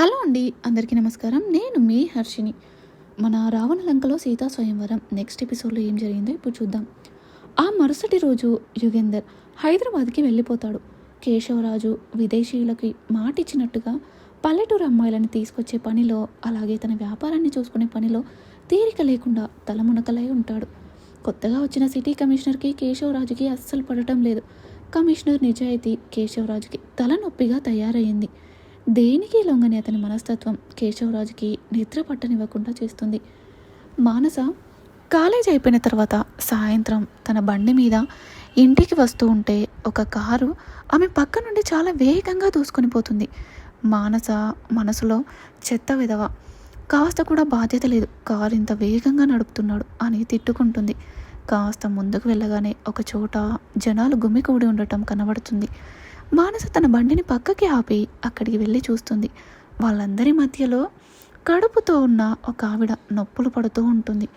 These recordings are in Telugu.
హలో అండి అందరికీ నమస్కారం. నేను మీ హర్షిని మన రావణ లంకలో సీతా స్వయంవరం. నెక్స్ట్ ఎపిసోడ్లో ఏం జరిగిందో ఇప్పుడు చూద్దాం. ఆ మరుసటి రోజు యుగేందర్ హైదరాబాద్కి వెళ్ళిపోతాడు. కేశవరాజు విదేశీయులకి మాట ఇచ్చినట్టుగా పల్లెటూరు అమ్మాయిలను తీసుకొచ్చే పనిలో అలాగే తన వ్యాపారాన్ని చూసుకునే పనిలో తీరిక లేకుండా తలమునకలై ఉంటాడు. కొత్తగా వచ్చిన సిటీ కమిషనర్కి కేశవరాజుకి అస్సలు పడటం లేదు. కమిషనర్ నిజాయితీ కేశవరాజుకి తలనొప్పిగా తయారయ్యింది. దేనికి లొంగని అతని మనస్తత్వం కేశవరాజుకి నిద్ర పట్టనివ్వకుండా చేస్తుంది? మానస కాలేజ్ అయిపోయిన తర్వాత సాయంత్రం తన బండి మీద ఇంటికి వస్తూ ఉంటే ఒక కారు ఆమె పక్క నుండి చాలా వేగంగా దూసుకొని పోతుంది. మానస మనసులో చెత్త విధవ. కాస్త కూడా బాధ్యత లేదు. కారు ఇంత వేగంగా నడుపుతున్నాడు అని తిట్టుకుంటుంది. కాస్త ముందుకు వెళ్ళగానే ఒక చోట జనాలు గుమికూడి ఉండటం కనబడుతుంది. మానస తన బండిని పక్కకి ఆపి అక్కడికి వెళ్ళి చూస్తుంది. వాళ్ళందరి మధ్యలో కడుపుతో ఉన్న ఒక ఆవిడ నొప్పులు పడుతూ ఉంటుంది.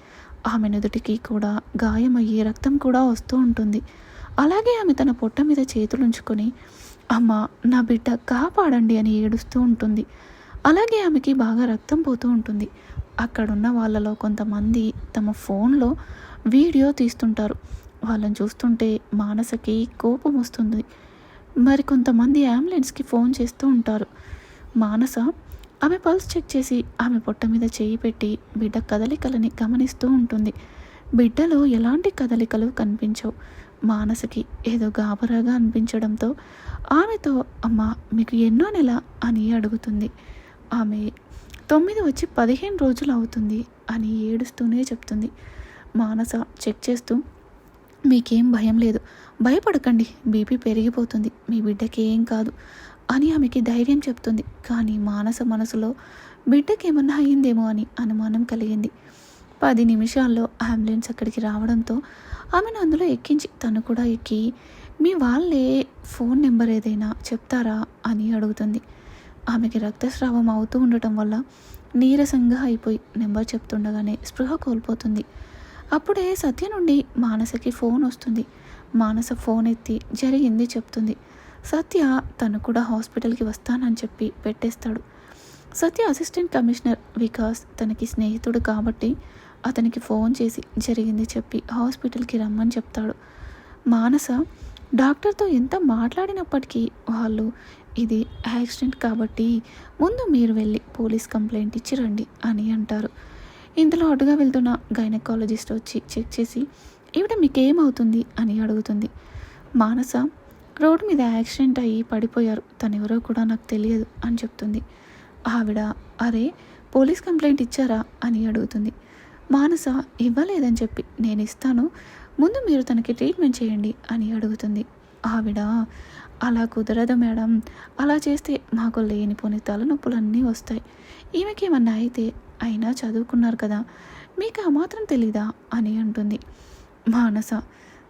ఆమె నుదుటికి కూడా గాయమయ్యి రక్తం కూడా వస్తూ ఉంటుంది. అలాగే ఆమె తన పొట్ట మీద చేతులు ఉంచుకొని అమ్మ నా బిడ్డ కాపాడండి అని ఏడుస్తూ ఉంటుంది. అలాగే ఆమెకి బాగా రక్తం పోతూ ఉంటుంది. అక్కడున్న వాళ్ళలో కొంతమంది తమ ఫోన్లో వీడియో తీస్తుంటారు. వాళ్ళని చూస్తుంటే మానసకి కోపం వస్తుంది. మరి కొంతమంది అంబులెన్స్కి ఫోన్ చేస్తూ ఉంటారు. మానస ఆమె పల్స్ చెక్ చేసి ఆమె పొట్ట మీద చేయి పెట్టి బిడ్డ కదలికలని గమనిస్తూ ఉంటుంది. బిడ్డలో ఎలాంటి కదలికలు కనిపించవు. మానసకి ఏదో గాబరాగా అనిపించడంతో ఆమెతో అమ్మ మీకు ఎన్నో నెల అని అడుగుతుంది. ఆమె తొమ్మిది వచ్చి పదిహేను రోజులు అవుతుంది అని ఏడుస్తూనే చెప్తుంది. మానస చెక్ చేస్తూ మీకేం భయం లేదు. భయపడకండి. బీపీ పెరిగిపోతుంది. మీ బిడ్డకి ఏం కాదు అని ఆమెకి ధైర్యం చెప్తుంది. కానీ మానస మనసులో బిడ్డకి ఏమన్నా అయ్యిందేమో అని అనుమానం కలిగింది. పది నిమిషాల్లో అంబులెన్స్ అక్కడికి రావడంతో ఆమెను అందులో ఎక్కించి తను కూడా ఎక్కి మీ వాళ్ళే ఫోన్ నెంబర్ ఏదైనా చెప్తారా? అని అడుగుతుంది. ఆమెకి రక్తస్రావం అవుతూ ఉండటం వల్ల నీరసంగా అయిపోయి నెంబర్ చెప్తుండగానే స్పృహ కోల్పోతుంది. అప్పుడే సత్య నుండి మానసకి ఫోన్ వస్తుంది. మానస ఫోన్ ఎత్తి జరిగింది చెప్తుంది. సత్య తను కూడా హాస్పిటల్కి వస్తానని చెప్పి పెట్టేస్తాడు. సత్య అసిస్టెంట్ కమిషనర్ వికాస్ తనకి స్నేహితుడు కాబట్టి అతనికి ఫోన్ చేసి జరిగింది చెప్పి హాస్పిటల్కి రమ్మని చెప్తాడు. మానస డాక్టర్తో ఎంత మాట్లాడినప్పటికీ వాళ్ళు ఇది యాక్సిడెంట్ కాబట్టి ముందు మీరు వెళ్ళి పోలీస్ కంప్లైంట్ ఇచ్చి రండి అని అంటారు. ఇంతలో అటుగా వెళ్తున్న గైనకాలజిస్ట్ వచ్చి చెక్ చేసి ఈవిడ మీకేమవుతుంది? అని అడుగుతుంది. మానస రోడ్డు మీద యాక్సిడెంట్ అయ్యి పడిపోయారు. తను ఎవరో కూడా నాకు తెలియదు అని చెప్తుంది. ఆవిడ అరే పోలీస్ కంప్లైంట్ ఇచ్చారా? అని అడుగుతుంది. మానస ఇవ్వలేదని చెప్పి నేను ఇస్తాను ముందు మీరు తనకి ట్రీట్మెంట్ చేయండి అని అడుగుతుంది. ఆవిడ అలా కుదరదు మేడం. అలా చేస్తే మాకు లేనిపోని తలనొప్పులన్నీ వస్తాయి. ఈమెకేమన్నా అయితే అయినా చదువుకున్నారు కదా మీకు ఆ మాత్రం తెలీదా అని అంటుంది. మానస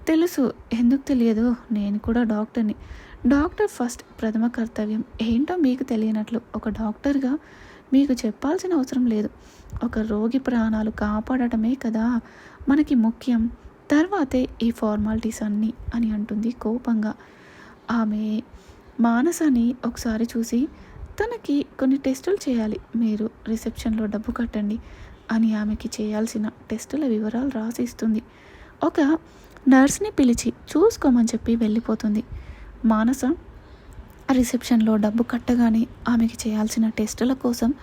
తెలుసు ఎందుకు తెలియదు? నేను కూడా డాక్టర్ని. డాక్టర్ ఫస్ట్ ప్రథమ కర్తవ్యం ఏంటో మీకు తెలియనట్లు ఒక డాక్టర్గా మీకు చెప్పాల్సిన అవసరం లేదు. ఒక రోగి ప్రాణాలు కాపాడటమే కదా మనకి ముఖ్యం. తర్వాతే ఈ ఫార్మాలిటీస్ అన్నీ అని అంటుంది కోపంగా. ఆమె మానసాని ఒకసారి చూసి తనకి కొన్ని టెస్టులు చేయాలి మీరు రిసెప్షన్లో డబ్బు కట్టండి అని ఆమెకి చేయాల్సిన టెస్టుల వివరాలు రాసిస్తుంది ఒక నర్స్ని పిలిచి చూసుకోమని చెప్పి వెళ్ళిపోతుంది. మానస రిసెప్షన్లో డబ్బు కట్టగానే ఆమెకి చేయాల్సిన టెస్టుల కోసం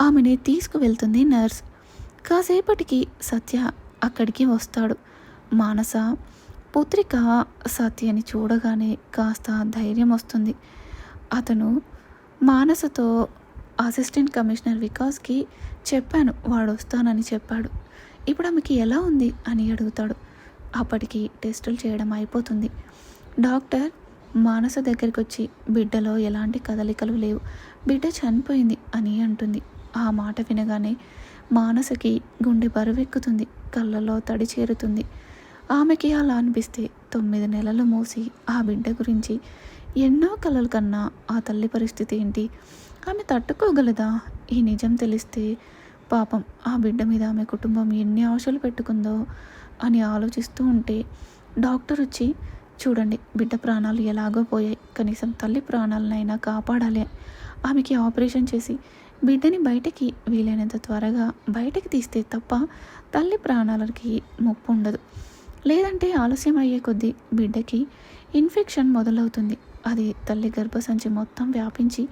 ఆమెని తీసుకువెళ్తుంది నర్స్. కాసేపటికి సత్య అక్కడికి వస్తాడు. మానస పుత్రిక సత్యని చూడగానే కాస్త ధైర్యం వస్తుంది. అతను మానసతో అసిస్టెంట్ కమిషనర్ వికాస్కి చెప్పాను వాడు వస్తానని చెప్పాడు. ఇప్పుడు ఆమెకి ఎలా ఉంది? అని అడుగుతాడు. అప్పటికి టెస్టులు చేయడం అయిపోతుంది. డాక్టర్ మానస దగ్గరికి వచ్చి బిడ్డలో ఎలాంటి కదలికలు లేవు. బిడ్డ చనిపోయింది అని అంటుంది. ఆ మాట వినగానే మానసకి గుండె బరువెక్కుతుంది. కళ్ళలో తడి చేరుతుంది. ఆమెకి అలా అనిపిస్తే తొమ్మిది నెలలు మోసి ఆ బిడ్డ గురించి ఎన్నో కలలు కన్నా ఆ తల్లి పరిస్థితి ఏంటి? ఆమె తట్టుకోగలదా? ఈ నిజం తెలిస్తే పాపం ఆ బిడ్డ మీద ఆమె కుటుంబం ఎన్ని ఆశలు పెట్టుకుందో అని ఆలోచిస్తూ ఉంటే డాక్టర్ వచ్చి చూడండి బిడ్డ ప్రాణాలు ఎలాగో పోయాయి. కనీసం తల్లి ప్రాణాలనైనా కాపాడాలి. ఆమెకి ఆపరేషన్ చేసి బిడ్డని బయటకి వీలైనంత త్వరగా బయటకి తీస్తే తప్ప తల్లి ప్రాణాలకి ముప్పు ఉండదు. లేదంటే ఆలస్యం అయ్యే కొద్దీ బిడ్డకి ఇన్ఫెక్షన్ మొదలవుతుంది. అది తల్లి గర్భసంచి మొత్తం వ్యాపించి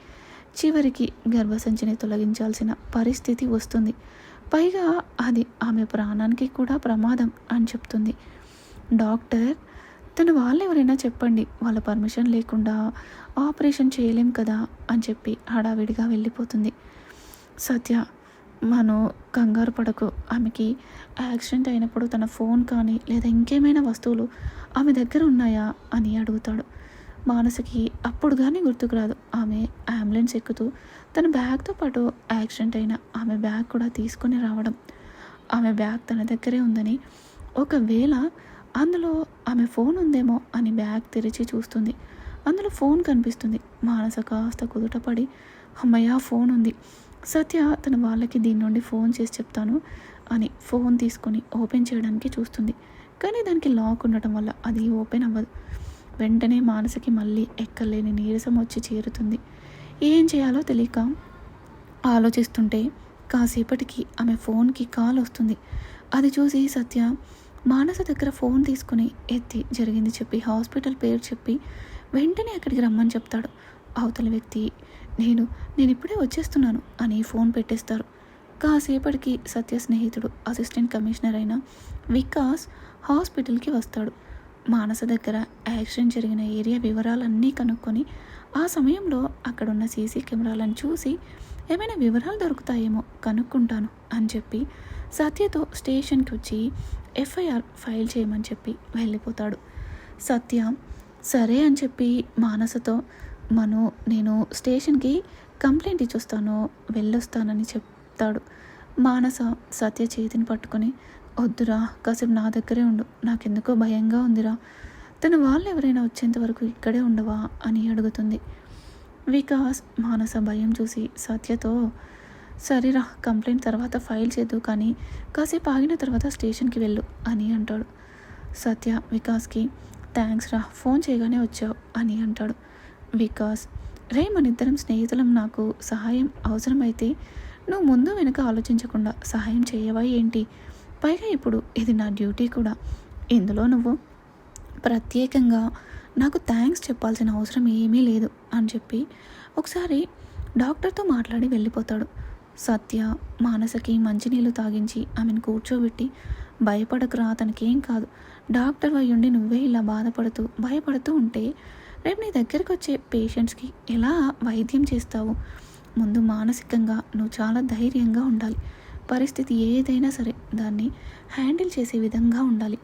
చివరికి గర్భసంచిని తొలగించాల్సిన పరిస్థితి వస్తుంది. పైగా అది ఆమె ప్రాణానికి కూడా ప్రమాదం అని చెప్తుంది. డాక్టర్ తన వాళ్ళు ఎవరైనా చెప్పండి వాళ్ళ పర్మిషన్ లేకుండా ఆపరేషన్ చేయలేం కదా అని చెప్పి హడావిడిగా వెళ్ళిపోతుంది. సత్య మనం కంగారు పడకు. ఆమెకి యాక్సిడెంట్ అయినప్పుడు తన ఫోన్ కానీ లేదా ఇంకేమైనా వస్తువులు ఆమె దగ్గర ఉన్నాయా అని అడుగుతాడు. మానసకి అప్పుడు కానీ గుర్తుకు రాదు. ఆమె అంబులెన్స్ ఎక్కుతూ తన బ్యాగ్తో పాటు యాక్సిడెంట్ అయిన ఆమె బ్యాగ్ కూడా తీసుకొని రావడం. ఆమె బ్యాగ్ తన దగ్గరే ఉందని ఒకవేళ అందులో ఆమె ఫోన్ ఉందేమో అని బ్యాగ్ తెరిచి చూస్తుంది. అందులో ఫోన్ కనిపిస్తుంది. మానస కాస్త కుదుటపడి అమ్మయ్య ఫోన్ ఉంది. సత్య తన వాళ్ళకి దీని నుండి ఫోన్ చేసి చెప్తాను అని ఫోన్ తీసుకొని ఓపెన్ చేయడానికి చూస్తుంది. కానీ దానికి లాక్ ఉండటం వల్ల అది ఓపెన్ అవ్వదు. వెంటనే మానసకి మళ్ళీ ఎక్కలేని నీరసం వచ్చి చేరుతుంది. ఏం చేయాలో తెలియక ఆలోచిస్తుంటే కాసేపటికి ఆమె ఫోన్కి కాల్ వస్తుంది. అది చూసి సత్య మానస దగ్గర ఫోన్ తీసుకుని ఎత్తి జరిగింది చెప్పి హాస్పిటల్ పేరు చెప్పి వెంటనే అక్కడికి రమ్మని చెప్తాడు. అవతల వ్యక్తి నేను నేను ఇప్పుడే వచ్చేస్తున్నాను అని ఫోన్ పెట్టేస్తారు. కాసేపటికి సత్య స్నేహితుడు అసిస్టెంట్ కమిషనర్ అయిన వికాస్ హాస్పిటల్కి వస్తాడు. మానస దగ్గర యాక్సిడెంట్ జరిగిన ఏరియా వివరాలన్నీ కనుక్కొని ఆ సమయంలో అక్కడున్న సీసీ కెమెరాలను చూసి ఏమైనా వివరాలు దొరుకుతాయేమో కనుక్కుంటాను అని చెప్పి సత్యతో స్టేషన్కి వచ్చి ఎఫ్ఐఆర్ ఫైల్ చేయమని చెప్పి వెళ్ళిపోతాడు. సత్య సరే అని చెప్పి మానసతో మను నేను స్టేషన్కి కంప్లైంట్ ఇచ్చొస్తాను వెళ్ళొస్తానని చెప్తాడు. మానస సత్య చేతిని పట్టుకొని వద్దురా కాసేపు నా దగ్గరే ఉండు నాకెందుకో భయంగా ఉందిరా. తన వాళ్ళు ఎవరైనా వచ్చేంత వరకు ఇక్కడే ఉండవా? అని అడుగుతుంది. వికాస్ మానస భయం చూసి సత్యతో సరేరా కంప్లైంట్ తర్వాత ఫైల్ చేద్దు కానీ కాసేపు ఆగిన తర్వాత స్టేషన్కి వెళ్ళు అని అంటాడు. సత్య వికాస్కి థ్యాంక్స్ రా ఫోన్ చేయగానే వచ్చావు అని అంటాడు. వికాస్ రే మన ఇద్దరం స్నేహితులం నాకు సహాయం అవసరమైతే నువ్వు ముందు వెనుక ఆలోచించకుండా సహాయం చేయవా ఏంటి? పైగా ఇప్పుడు ఇది నా డ్యూటీ కూడా. ఇందులో నువ్వు ప్రత్యేకంగా నాకు థ్యాంక్స్ చెప్పాల్సిన అవసరం ఏమీ లేదు అని చెప్పి ఒకసారి డాక్టర్తో మాట్లాడి వెళ్ళిపోతాడు. సత్య మానసకి మంచినీళ్ళు తాగించి ఆమెను కూర్చోబెట్టి భయపడకురా అతనికేం కాదు. డాక్టర్ అయ్యుండి నువ్వే ఇలా బాధపడుతూ భయపడుతూ ఉంటే రేపు నీ దగ్గరకు వచ్చే పేషెంట్స్కి ఎలా వైద్యం చేస్తావు? ముందు మానసికంగా నువ్వు చాలా ధైర్యంగా ఉండాలి. పరిస్థితి ఏదైనా సరే దాన్ని హ్యాండిల్ చేసే విధంగా ఉండాలి.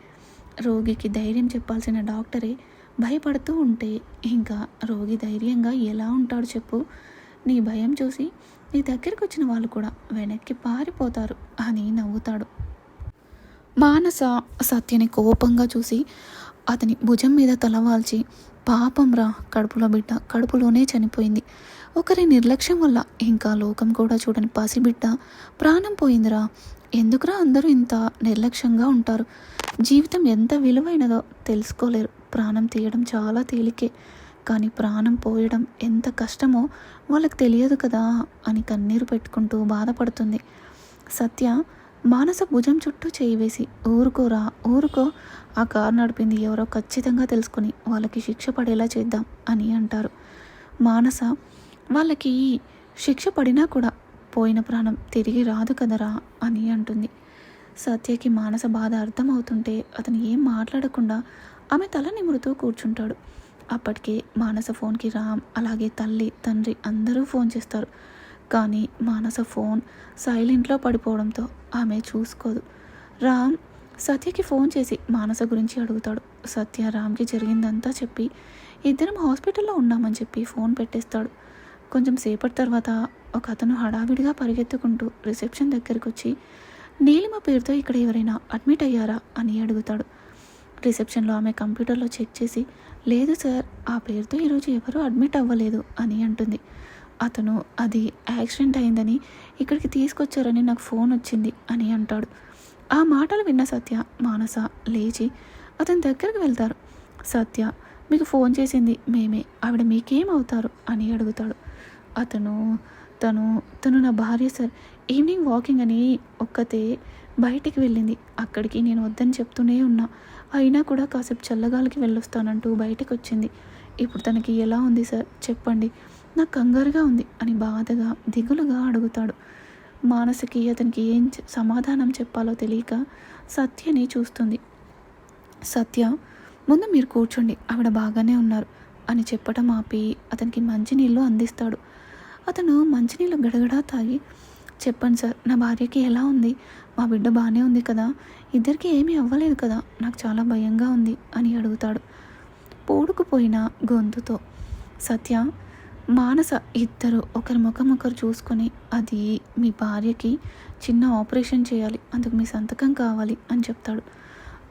రోగికి ధైర్యం చెప్పాల్సిన డాక్టరే భయపడుతూ ఉంటే ఇంకా రోగి ధైర్యంగా ఎలా ఉంటాడు చెప్పు. నీ భయం చూసి నీ దగ్గరికి వచ్చిన వాళ్ళు కూడా వెనక్కి పారిపోతారు అని నవ్వుతాడు. మానస సత్యని కోపంగా చూసి అతని భుజం మీద తలవాల్చి పాపం రా కడుపులో బిడ్డ. కడుపులోనే చనిపోయింది. ఒకరి నిర్లక్ష్యం వల్ల ఇంకా లోకం కూడా చూడని పసిబిడ్డ ప్రాణం పోయిందిరా. ఎందుకురా అందరూ ఇంత నిర్లక్ష్యంగా ఉంటారు? జీవితం ఎంత విలువైనదో తెలుసుకోలేరు. ప్రాణం తీయడం చాలా తేలికే. కానీ ప్రాణం పోయడం ఎంత కష్టమో వాళ్ళకి తెలియదు కదా అని కన్నీరు పెట్టుకుంటూ బాధపడుతుంది. సత్య మానస భుజం చుట్టూ చేయి వేసి ఊరుకోరా ఊరుకో. ఆ కారు నడిపింది ఎవరో ఖచ్చితంగా తెలుసుకొని వాళ్ళకి శిక్ష పడేలా చేద్దాం అని అంటారు. మానస వాళ్ళకి శిక్ష పడినా కూడా పోయిన ప్రాణం తిరిగి రాదు కదరా అని అంటుంది. సత్యకి మానస బాధ అర్థమవుతుంటే అతను ఏం మాట్లాడకుండా ఆమె తల నిమురుతూ కూర్చుంటాడు. అప్పటికే మానస ఫోన్కి రామ్ అలాగే తల్లి తండ్రి అందరూ ఫోన్ చేస్తారు. కానీ మానస ఫోన్ సైలెంట్లో పడిపోవడంతో ఆమె చూసుకోదు. రామ్ సత్యకి ఫోన్ చేసి మానస గురించి అడుగుతాడు. సత్య రామ్కి జరిగిందంతా చెప్పి ఇద్దరం హాస్పిటల్లో ఉన్నామని చెప్పి ఫోన్ పెట్టేస్తాడు. కొంచెం సేపటి తర్వాత ఒక అతను హడావిడిగా పరిగెత్తుకుంటూ రిసెప్షన్ దగ్గరికి వచ్చి నీలిమ పేరుతో ఇక్కడ ఎవరైనా అడ్మిట్ అయ్యారా? అని అడుగుతాడు. రిసెప్షన్లో ఆమె కంప్యూటర్లో చెక్ చేసి లేదు సార్ ఆ పేరుతో ఈరోజు ఎవరూ అడ్మిట్ అవ్వలేదు అని అంటుంది. అతను అది యాక్సిడెంట్ అయిందని ఇక్కడికి తీసుకొచ్చారని నాకు ఫోన్ వచ్చింది అని అంటాడు. ఆ మాటలు విన్న సత్య మానస లేచి అతని దగ్గరికి వెళ్తారు. సత్య మీకు ఫోన్ చేసింది మేమే ఆవిడ మీకేం అవుతారు అని అడుగుతాడు. అతను తను తను నా భార్య సార్. ఈవినింగ్ వాకింగ్ అని ఒక్కతే బయటికి వెళ్ళింది. అక్కడికి నేను వద్దని చెప్తూనే ఉన్నా. అయినా కూడా కాసేపు చల్లగాలికి వెళ్ళొస్తానంటూ బయటకు వచ్చింది ఇప్పుడు తనకి ఎలా ఉంది సార్? చెప్పండి. నాకు కంగారుగా ఉంది అని బాధగా దిగులుగా అడుగుతాడు. మానసికి అతనికి ఏం సమాధానం చెప్పాలో తెలియక సత్యని చూస్తుంది. సత్య ముందు మీరు కూర్చోండి ఆవిడ బాగానే ఉన్నారు అని చెప్పటం ఆపి అతనికి మంచినీళ్ళు అందిస్తాడు. అతను మంచినీళ్ళు గడగడా తాగి చెప్పండి సార్ నా భార్యకి ఎలా ఉంది? మా బిడ్డ బాగానే ఉంది కదా? ఇద్దరికి ఏమీ అవ్వలేదు కదా? నాకు చాలా భయంగా ఉంది అని అడుగుతాడు. పూడుకుపోయిన గొంతుతో సత్య మానస ఇద్దరు ఒకరి ముఖం ఒకరు చూసుకొని అది మీ భార్యకి చిన్న ఆపరేషన్ చేయాలి అందుకు మీ సంతకం కావాలి అని చెప్తాడు.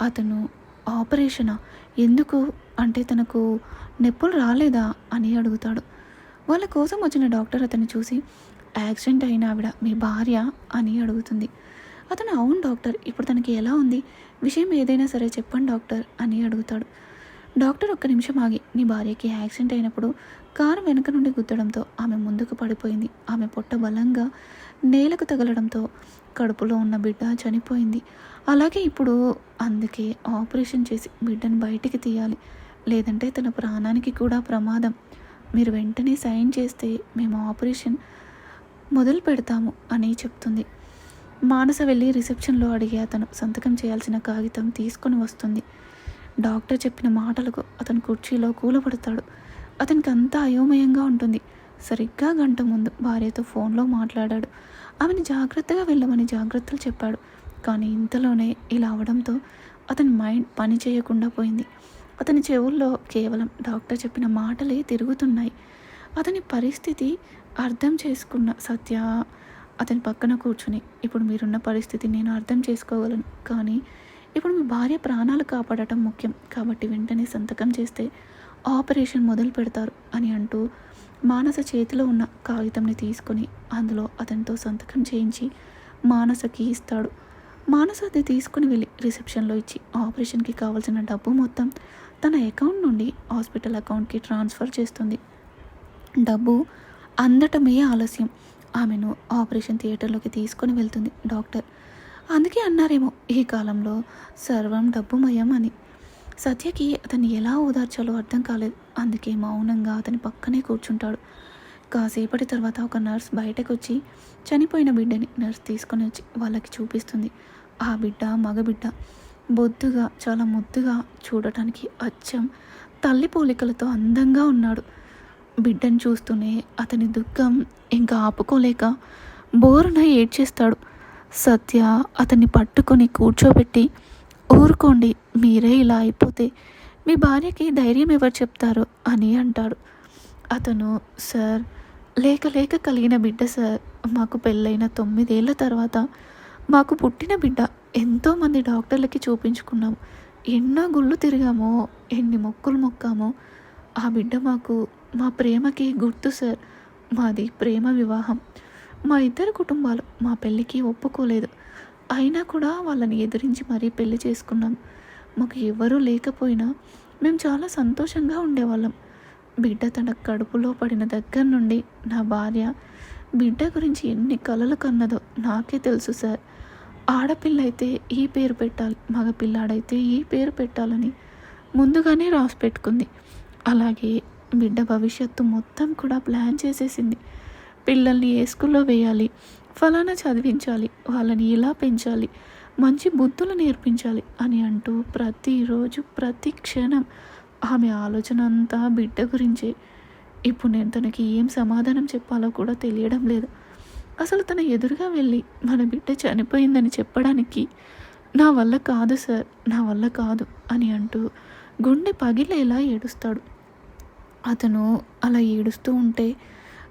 అతను ఆపరేషనా? ఎందుకు? అంటే తనకు నొప్పులు రాలేదా? అని అడుగుతాడు. వాళ్ళ కోసం వచ్చిన డాక్టర్ అతన్ని చూసి యాక్సిడెంట్ అయిన ఆవిడ మీ భార్య? అని అడుగుతుంది. అతను అవును డాక్టర్ ఇప్పుడు తనకి ఎలా ఉంది? విషయం ఏదైనా సరే చెప్పండి డాక్టర్ అని అడుగుతాడు. డాక్టర్ ఒక్క నిమిషం ఆగి నీ భార్యకి యాక్సిడెంట్ అయినప్పుడు కారు వెనక నుండి గుద్దడంతో ఆమె ముందుకు పడిపోయింది. ఆమె పొట్ట బలంగా నేలకు తగలడంతో కడుపులో ఉన్న బిడ్డ చనిపోయింది. అలాగే ఇప్పుడు అందుకే ఆపరేషన్ చేసి బిడ్డను బయటికి తీయాలి. లేదంటే తన ప్రాణానికి కూడా ప్రమాదం. మీరు వెంటనే సైన్ చేస్తే మేము ఆపరేషన్ మొదలు పెడతాము అని చెప్తుంది. మానస వెళ్ళి రిసెప్షన్లో అడిగి అతను సంతకం చేయాల్సిన కాగితం తీసుకొని వస్తుంది. డాక్టర్ చెప్పిన మాటలకు అతను కుర్చీలో కూలబడతాడు. అతనికి అంతా అయోమయంగా ఉంటుంది. సరిగ్గా గంట ముందు భార్యతో ఫోన్లో మాట్లాడాడు. ఆమెను జాగ్రత్తగా వెళ్ళమని జాగ్రత్తలు చెప్పాడు. కానీ ఇంతలోనే ఇలా అవడంతో అతని మైండ్ పని చేయకుండా పోయింది. అతని చెవుల్లో కేవలం డాక్టర్ చెప్పిన మాటలే తిరుగుతున్నాయి. అతని పరిస్థితి అర్థం చేసుకున్న సత్య అతని పక్కన కూర్చుని ఇప్పుడు మీరున్న పరిస్థితి నేను అర్థం చేసుకోగలను. కానీ ఇప్పుడు మీ భార్య ప్రాణాలు కాపాడటం ముఖ్యం. కాబట్టి వెంటనే సంతకం చేస్తే ఆపరేషన్ మొదలు పెడతారు అని అంటూ మానస చేతిలో ఉన్న కాగితంని తీసుకొని అందులో అతనితో సంతకం చేయించి మానసకి ఇస్తాడు. మానస అది తీసుకుని వెళ్ళి రిసెప్షన్లో ఇచ్చి ఆపరేషన్కి కావాల్సిన డబ్బు మొత్తం తన అకౌంట్ నుండి హాస్పిటల్ అకౌంట్కి ట్రాన్స్ఫర్ చేస్తుంది. డబ్బు అందటమే ఆలస్యం. ఆమెను ఆపరేషన్ థియేటర్లోకి తీసుకొని వెళ్తుంది డాక్టర్. అందుకే అన్నారేమో ఈ కాలంలో సర్వం డబ్బుమయం అని సత్యకి అతన్ని ఎలా ఓదార్చాలో అర్థం కాలేదు. అందుకే మౌనంగా అతని పక్కనే కూర్చుంటాడు. కాసేపటి తర్వాత ఒక నర్స్ బయటకు వచ్చి చనిపోయిన బిడ్డని నర్స్ తీసుకొని వచ్చి వాళ్ళకి చూపిస్తుంది. ఆ బిడ్డ మగబిడ్డ బొద్దుగా చాలా ముద్దుగా చూడటానికి అచ్చం తల్లి పోలికలతో అందంగా ఉన్నాడు. బిడ్డను చూస్తూనే అతని దుఃఖం ఇంకా ఆపుకోలేక బోరున ఏడ్చేస్తాడు. సత్య అతన్ని పట్టుకొని కూర్చోబెట్టి ఊరుకోండి మీరే ఇలా అయిపోతే మీ భార్యకి ధైర్యం ఎవరు చెప్తారు? అని అంటాడు. అతను సార్ లేక లేక కలిగిన బిడ్డ సార్ మాకు పెళ్ళైన తొమ్మిదేళ్ళ తర్వాత మాకు పుట్టిన బిడ్డ. ఎంతోమంది డాక్టర్లకి చూపించుకున్నాము ఎన్నో గుళ్ళు తిరిగామో ఎన్ని మొక్కులు మొక్కామో. ఆ బిడ్డ మాకు మా ప్రేమకి గుర్తు సార్ మాది ప్రేమ వివాహం. మా ఇద్దరు కుటుంబాలు మా పెళ్ళికి ఒప్పుకోలేదు. అయినా కూడా వాళ్ళని ఎదిరించి మరీ పెళ్ళి చేసుకున్నాం. మాకు ఎవరూ లేకపోయినా మేము చాలా సంతోషంగా ఉండేవాళ్ళం. బిడ్డ తన కడుపులో పడిన దగ్గర నుండి నా భార్య బిడ్డ గురించి ఎన్ని కలలు కన్నదో నాకే తెలుసు సార్. ఆడపిల్ల అయితే ఈ పేరు పెట్టాలి మగ పిల్లాడైతే ఈ పేరు పెట్టాలని ముందుగానే రాసి పెట్టుకుంది. అలాగే బిడ్డ భవిష్యత్తు మొత్తం కూడా ప్లాన్ చేసేసింది. పిల్లల్ని ఏ స్కూల్లో వేయాలి? ఫలానా చదివించాలి. వాళ్ళని ఇలా పెంచాలి? మంచి బుద్ధులు నేర్పించాలి అని అంటూ ప్రతిరోజు ప్రతి క్షణం ఆమె ఆలోచన అంతా బిడ్డ గురించే. ఇప్పుడు నేను తనకి ఏం సమాధానం చెప్పాలో కూడా తెలియడం లేదు. అసలు తన ఎదురుగా వెళ్ళి మన బిడ్డ చనిపోయిందని చెప్పడానికి నా వల్ల కాదు సార్ నా వల్ల కాదు అని అంటూ గుండె పగిలేలా ఏడుస్తాడు. అతను అలా ఏడుస్తూ ఉంటే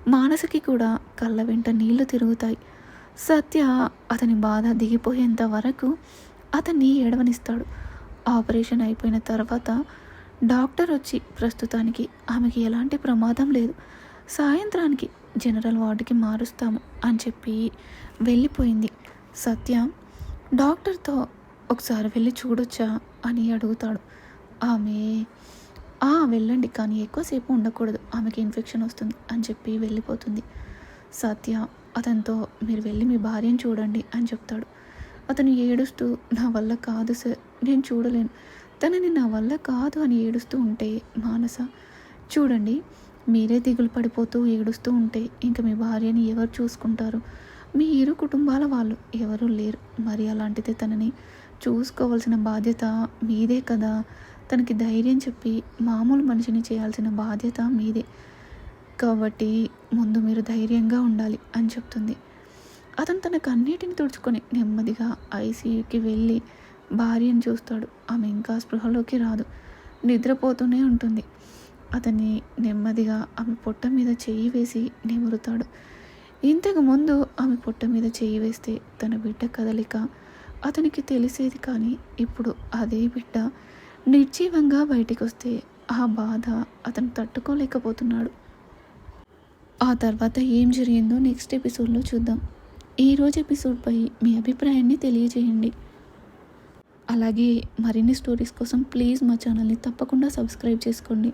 మానసకి కూడా కళ్ళ వెంట నీళ్ళు తిరుగుతాయి. సత్య అతని బాధ దిగిపోయేంత వరకు అతన్ని ఏడవనిస్తాడు. ఆపరేషన్ అయిపోయిన తర్వాత డాక్టర్ వచ్చి ప్రస్తుతానికి ఆమెకి ఎలాంటి ప్రమాదం లేదు. సాయంత్రానికి జనరల్ వార్డుకి మారుస్తాము అని చెప్పి వెళ్ళిపోయింది. సత్య డాక్టర్తో ఒకసారి వెళ్ళి చూడొచ్చా అని అడుగుతాడు. ఆమె వెళ్ళండి. కానీ ఎక్కువసేపు ఉండకూడదు. ఆమెకి ఇన్ఫెక్షన్ వస్తుంది అని చెప్పి వెళ్ళిపోతుంది. సత్య అతనితో మీరు వెళ్ళి మీ భార్యను చూడండి అని చెప్తాడు. అతను ఏడుస్తూ నా వల్ల కాదు సార్ నేను చూడలేను. తనని నా వల్ల కాదు అని ఏడుస్తూ ఉంటే మానస చూడండి మీరే దిగులు పడిపోతూ ఏడుస్తూ ఉంటే ఇంకా మీ భార్యని ఎవరు చూసుకుంటారు? మీ ఇరు కుటుంబాల వాళ్ళు ఎవరూ లేరు. మరి అలాంటిదే తనని చూసుకోవాల్సిన బాధ్యత మీదే కదా. తనకి ధైర్యం చెప్పి మామూలు మనిషిని చేయాల్సిన బాధ్యత మీదే. కాబట్టి ముందు మీరు ధైర్యంగా ఉండాలి అని చెప్తుంది. అతను తనకు అన్నిటిని తుడుచుకొని నెమ్మదిగా ఐసీయూకి వెళ్ళి భార్యను చూస్తాడు. ఆమె ఇంకా స్పృహలోకి రాదు. నిద్రపోతూనే ఉంటుంది. అతన్ని నెమ్మదిగా ఆమె పొట్ట మీద చెయ్యి వేసి నిమురుతాడు. ఇంతకు ముందు ఆమె పొట్ట మీద చెయ్యి వేస్తే తన బిడ్డ కదలిక అతనికి తెలిసేది కానీ ఇప్పుడు అదే బిడ్డ నిర్జీవంగా బయటికి వస్తే ఆ బాధ అతను తట్టుకోలేకపోతున్నాడు. ఆ తర్వాత ఏం జరిగిందో నెక్స్ట్ ఎపిసోడ్లో చూద్దాం. ఈరోజు ఎపిసోడ్పై మీ అభిప్రాయాన్ని తెలియజేయండి. అలాగే మరిన్ని స్టోరీస్ కోసం ప్లీజ్ మా ఛానల్ని తప్పకుండా సబ్స్క్రైబ్ చేసుకోండి.